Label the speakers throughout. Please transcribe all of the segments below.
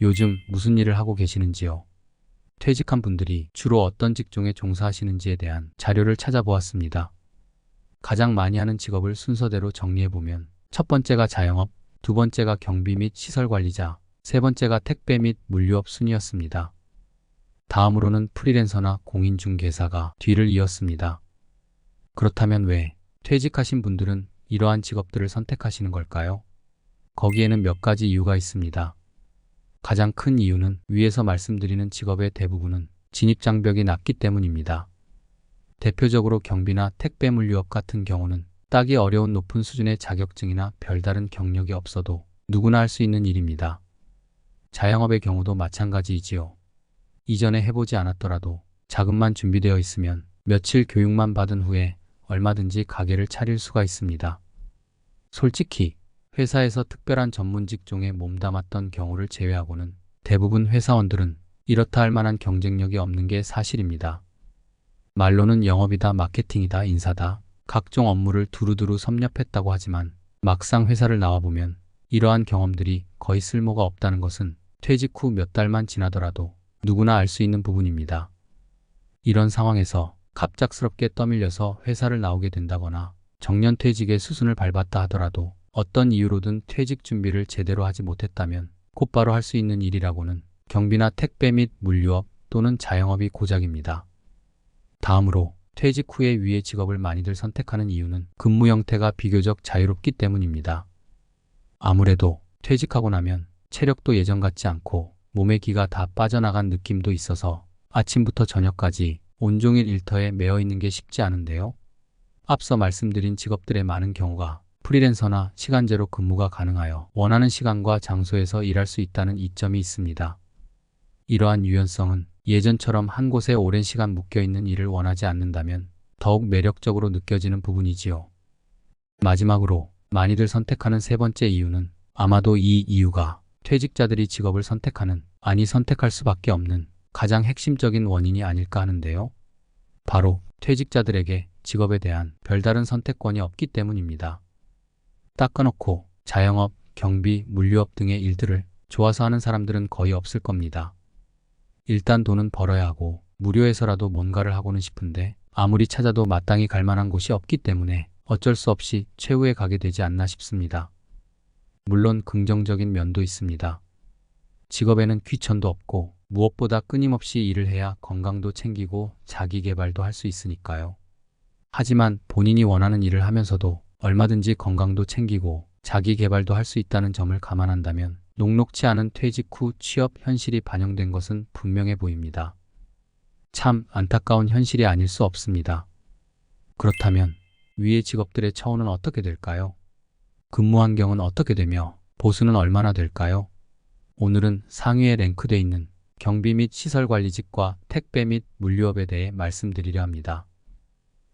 Speaker 1: 요즘 무슨 일을 하고 계시는지요? 퇴직한 분들이 주로 어떤 직종에 종사하시는지에 대한 자료를 찾아보았습니다. 가장 많이 하는 직업을 순서대로 정리해보면 첫 번째가 자영업, 두 번째가 경비 및 시설 관리자, 세 번째가 택배 및 물류업 순이었습니다. 다음으로는 프리랜서나 공인중개사가 뒤를 이었습니다. 그렇다면 왜 퇴직하신 분들은 이러한 직업들을 선택하시는 걸까요? 거기에는 몇 가지 이유가 있습니다. 가장 큰 이유는 위에서 말씀드리는 직업의 대부분은 진입장벽이 낮기 때문입니다. 대표적으로 경비나 택배 물류업 같은 경우는 따기 어려운 높은 수준의 자격증이나 별다른 경력이 없어도 누구나 할 수 있는 일입니다. 자영업의 경우도 마찬가지이지요. 이전에 해보지 않았더라도 자금만 준비되어 있으면 며칠 교육만 받은 후에 얼마든지 가게를 차릴 수가 있습니다. 솔직히 회사에서 특별한 전문 직종에 몸담았던 경우를 제외하고는 대부분 회사원들은 이렇다 할 만한 경쟁력이 없는 게 사실입니다. 말로는 영업이다, 마케팅이다, 인사다, 각종 업무를 두루두루 섭렵했다고 하지만 막상 회사를 나와보면 이러한 경험들이 거의 쓸모가 없다는 것은 퇴직 후 몇 달만 지나더라도 누구나 알 수 있는 부분입니다. 이런 상황에서 갑작스럽게 떠밀려서 회사를 나오게 된다거나 정년퇴직의 수순을 밟았다 하더라도 어떤 이유로든 퇴직 준비를 제대로 하지 못했다면 곧바로 할 수 있는 일이라고는 경비나 택배 및 물류업 또는 자영업이 고작입니다. 다음으로 퇴직 후에 위의 직업을 많이들 선택하는 이유는 근무 형태가 비교적 자유롭기 때문입니다. 아무래도 퇴직하고 나면 체력도 예전 같지 않고 몸의 기가 다 빠져나간 느낌도 있어서 아침부터 저녁까지 온종일 일터에 매여 있는 게 쉽지 않은데요. 앞서 말씀드린 직업들의 많은 경우가 프리랜서나 시간제로 근무가 가능하여 원하는 시간과 장소에서 일할 수 있다는 이점이 있습니다. 이러한 유연성은 예전처럼 한 곳에 오랜 시간 묶여 있는 일을 원하지 않는다면 더욱 매력적으로 느껴지는 부분이지요. 마지막으로 많이들 선택하는 세 번째 이유는 아마도 이 이유가 퇴직자들이 직업을 선택하는, 아니 선택할 수밖에 없는 가장 핵심적인 원인이 아닐까 하는데요. 바로 퇴직자들에게 직업에 대한 별다른 선택권이 없기 때문입니다. 딱 까놓고 자영업, 경비, 물류업 등의 일들을 좋아서 하는 사람들은 거의 없을 겁니다. 일단 돈은 벌어야 하고 무료해서라도 뭔가를 하고는 싶은데 아무리 찾아도 마땅히 갈 만한 곳이 없기 때문에 어쩔 수 없이 최후에 가게 되지 않나 싶습니다. 물론 긍정적인 면도 있습니다. 직업에는 귀천도 없고 무엇보다 끊임없이 일을 해야 건강도 챙기고 자기 개발도 할 수 있으니까요. 하지만 본인이 원하는 일을 하면서도 얼마든지 건강도 챙기고 자기 개발도 할 수 있다는 점을 감안한다면 녹록치 않은 퇴직 후 취업 현실이 반영된 것은 분명해 보입니다. 참 안타까운 현실이 아닐 수 없습니다. 그렇다면 위의 직업들의 처우는 어떻게 될까요? 근무 환경은 어떻게 되며 보수는 얼마나 될까요? 오늘은 상위에 랭크돼 있는 경비 및 시설 관리직과 택배 및 물류업에 대해 말씀드리려 합니다.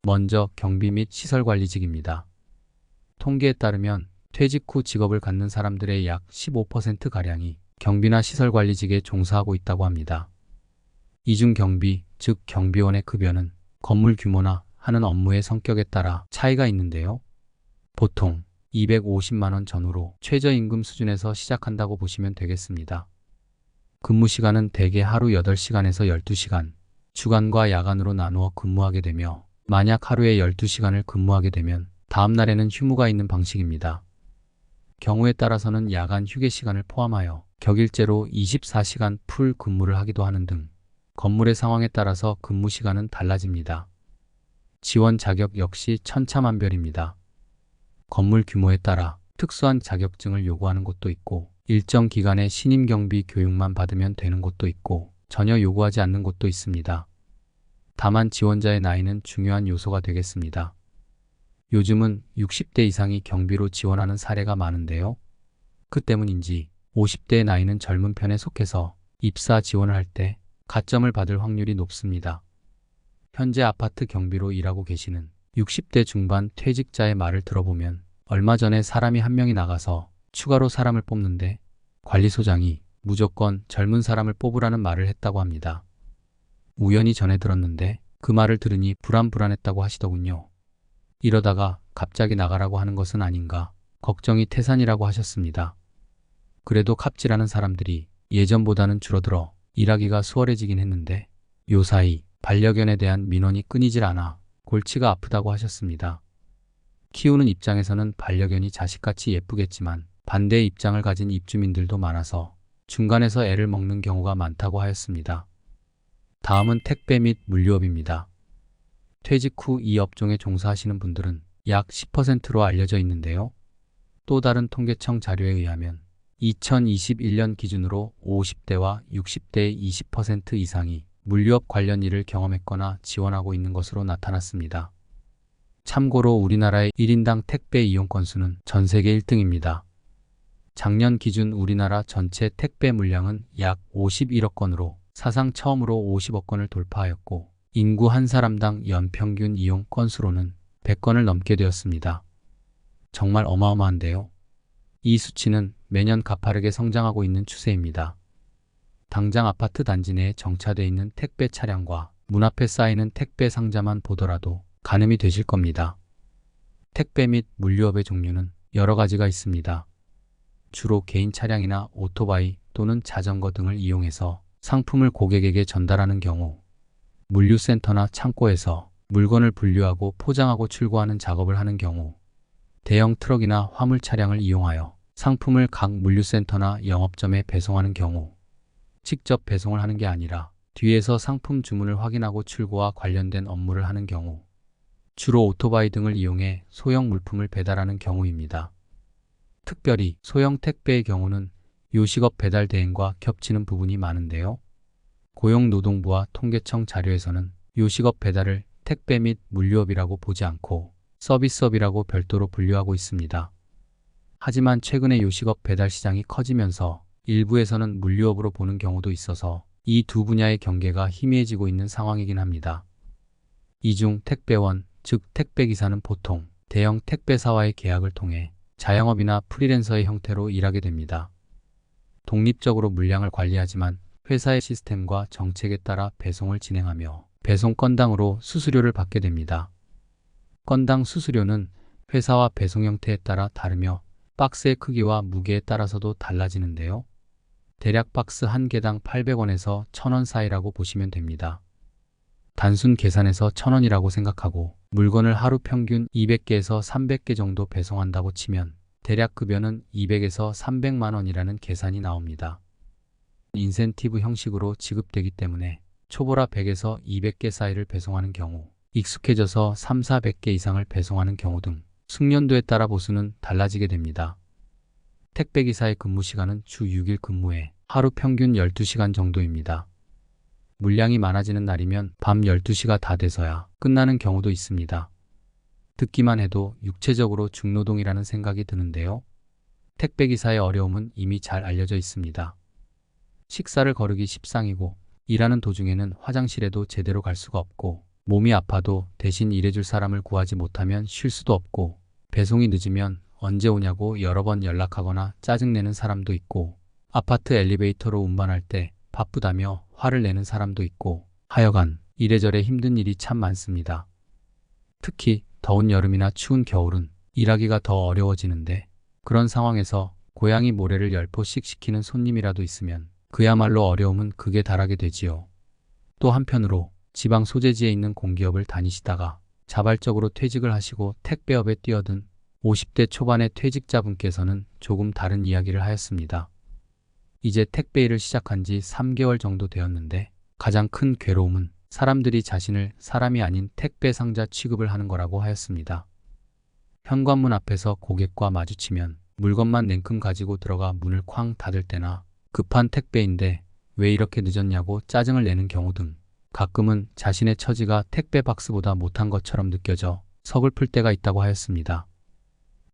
Speaker 1: 먼저 경비 및 시설 관리직입니다. 통계에 따르면 퇴직 후 직업을 갖는 사람들의 약 15%가량이 경비나 시설 관리직에 종사하고 있다고 합니다. 이중 경비, 즉 경비원의 급여는 건물 규모나 하는 업무의 성격에 따라 차이가 있는데요. 보통 250만원 전후로 최저임금 수준에서 시작한다고 보시면 되겠습니다. 근무 시간은 대개 하루 8시간에서 12시간, 주간과 야간으로 나누어 근무하게 되며 만약 하루에 12시간을 근무하게 되면 다음 날에는 휴무가 있는 방식입니다. 경우에 따라서는 야간 휴게 시간을 포함하여 격일제로 24시간 풀 근무를 하기도 하는 등 건물의 상황에 따라서 근무 시간은 달라집니다. 지원 자격 역시 천차만별입니다. 건물 규모에 따라 특수한 자격증을 요구하는 곳도 있고 일정 기간의 신임 경비 교육만 받으면 되는 곳도 있고 전혀 요구하지 않는 곳도 있습니다. 다만 지원자의 나이는 중요한 요소가 되겠습니다. 요즘은 60대 이상이 경비로 지원하는 사례가 많은데요. 그 때문인지 50대의 나이는 젊은 편에 속해서 입사 지원을 할 때 가점을 받을 확률이 높습니다. 현재 아파트 경비로 일하고 계시는 60대 중반 퇴직자의 말을 들어보면 얼마 전에 사람이 한 명이 나가서 추가로 사람을 뽑는데 관리소장이 무조건 젊은 사람을 뽑으라는 말을 했다고 합니다. 우연히 전해 들었는데 그 말을 들으니 불안불안했다고 하시더군요. 이러다가 갑자기 나가라고 하는 것은 아닌가 걱정이 태산이라고 하셨습니다. 그래도 갑질하는 사람들이 예전보다는 줄어들어 일하기가 수월해지긴 했는데 요사이 반려견에 대한 민원이 끊이질 않아 골치가 아프다고 하셨습니다. 키우는 입장에서는 반려견이 자식같이 예쁘겠지만 반대의 입장을 가진 입주민들도 많아서 중간에서 애를 먹는 경우가 많다고 하였습니다. 다음은 택배 및 물류업입니다. 퇴직 후 이 업종에 종사하시는 분들은 약 10%로 알려져 있는데요. 또 다른 통계청 자료에 의하면 2021년 기준으로 50대와 60대의 20% 이상이 물류업 관련 일을 경험했거나 지원하고 있는 것으로 나타났습니다. 참고로 우리나라의 1인당 택배 이용 건수는 전 세계 1등입니다. 작년 기준 우리나라 전체 택배 물량은 약 51억 건으로 사상 처음으로 50억 건을 돌파하였고 인구 한 사람당 연평균 이용 건수로는 100건을 넘게 되었습니다. 정말 어마어마한데요. 이 수치는 매년 가파르게 성장하고 있는 추세입니다. 당장 아파트 단지 내에 정차돼 있는 택배 차량과 문 앞에 쌓이는 택배 상자만 보더라도 가늠이 되실 겁니다. 택배 및 물류업의 종류는 여러 가지가 있습니다. 주로 개인 차량이나 오토바이 또는 자전거 등을 이용해서 상품을 고객에게 전달하는 경우, 물류센터나 창고에서 물건을 분류하고 포장하고 출고하는 작업을 하는 경우, 대형 트럭이나 화물 차량을 이용하여 상품을 각 물류센터나 영업점에 배송하는 경우, 직접 배송을 하는 게 아니라 뒤에서 상품 주문을 확인하고 출고와 관련된 업무를 하는 경우, 주로 오토바이 등을 이용해 소형 물품을 배달하는 경우입니다. 특별히 소형 택배의 경우는 요식업 배달 대행과 겹치는 부분이 많은데요. 고용노동부와 통계청 자료에서는 요식업 배달을 택배 및 물류업이라고 보지 않고 서비스업이라고 별도로 분류하고 있습니다. 하지만 최근에 요식업 배달 시장이 커지면서 일부에서는 물류업으로 보는 경우도 있어서 이 두 분야의 경계가 희미해지고 있는 상황이긴 합니다. 이 중 택배원, 즉 택배기사는 보통 대형 택배사와의 계약을 통해 자영업이나 프리랜서의 형태로 일하게 됩니다. 독립적으로 물량을 관리하지만 회사의 시스템과 정책에 따라 배송을 진행하며 배송 건당으로 수수료를 받게 됩니다. 건당 수수료는 회사와 배송 형태에 따라 다르며 박스의 크기와 무게에 따라서도 달라지는데요. 대략 박스 한 개당 800원에서 1000원 사이라고 보시면 됩니다. 단순 계산해서 1000원이라고 생각하고 물건을 하루 평균 200개에서 300개 정도 배송한다고 치면 대략 급여는 200에서 300만 원이라는 계산이 나옵니다. 인센티브 형식으로 지급되기 때문에 초보라 100에서 200개 사이를 배송하는 경우, 익숙해져서 3, 400개 이상을 배송하는 경우 등 숙련도에 따라 보수는 달라지게 됩니다. 택배기사의 근무 시간은 주 6일 근무에 하루 평균 12시간 정도입니다. 물량이 많아지는 날이면 밤 12시가 다 돼서야 끝나는 경우도 있습니다. 듣기만 해도 육체적으로 중노동이라는 생각이 드는데요. 택배기사의 어려움은 이미 잘 알려져 있습니다. 식사를 거르기 십상이고 일하는 도중에는 화장실에도 제대로 갈 수가 없고 몸이 아파도 대신 일해줄 사람을 구하지 못하면 쉴 수도 없고 배송이 늦으면 언제 오냐고 여러 번 연락하거나 짜증내는 사람도 있고 아파트 엘리베이터로 운반할 때 바쁘다며 화를 내는 사람도 있고 하여간 이래저래 힘든 일이 참 많습니다. 특히 더운 여름이나 추운 겨울은 일하기가 더 어려워지는데 그런 상황에서 고양이 모래를 열 포씩 시키는 손님이라도 있으면 그야말로 어려움은 극에 달하게 되지요. 또 한편으로 지방 소재지에 있는 공기업을 다니시다가 자발적으로 퇴직을 하시고 택배업에 뛰어든 50대 초반의 퇴직자분께서는 조금 다른 이야기를 하였습니다. 이제 택배 일을 시작한 지 3개월 정도 되었는데 가장 큰 괴로움은 사람들이 자신을 사람이 아닌 택배 상자 취급을 하는 거라고 하였습니다. 현관문 앞에서 고객과 마주치면 물건만 냉큼 가지고 들어가 문을 쾅 닫을 때나 급한 택배인데 왜 이렇게 늦었냐고 짜증을 내는 경우 등 가끔은 자신의 처지가 택배 박스보다 못한 것처럼 느껴져 서글플 때가 있다고 하였습니다.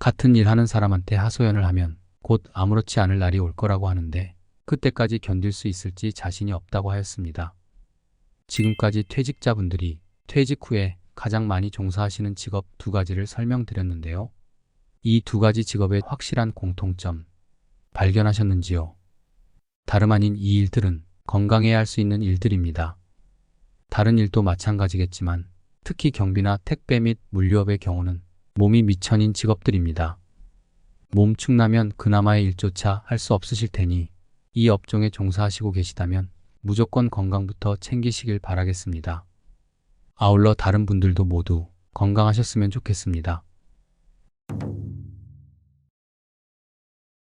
Speaker 1: 같은 일 하는 사람한테 하소연을 하면 곧 아무렇지 않을 날이 올 거라고 하는데 그때까지 견딜 수 있을지 자신이 없다고 하였습니다. 지금까지 퇴직자분들이 퇴직 후에 가장 많이 종사하시는 직업 두 가지를 설명드렸는데요. 이 두 가지 직업의 확실한 공통점 발견하셨는지요? 다름 아닌 이 일들은 건강해야 할 수 있는 일들입니다. 다른 일도 마찬가지겠지만 특히 경비나 택배 및 물류업의 경우는 몸이 미천인 직업들입니다. 몸 축 나면 그나마의 일조차 할 수 없으실 테니 이 업종에 종사하시고 계시다면 무조건 건강부터 챙기시길 바라겠습니다. 아울러 다른 분들도 모두 건강하셨으면 좋겠습니다.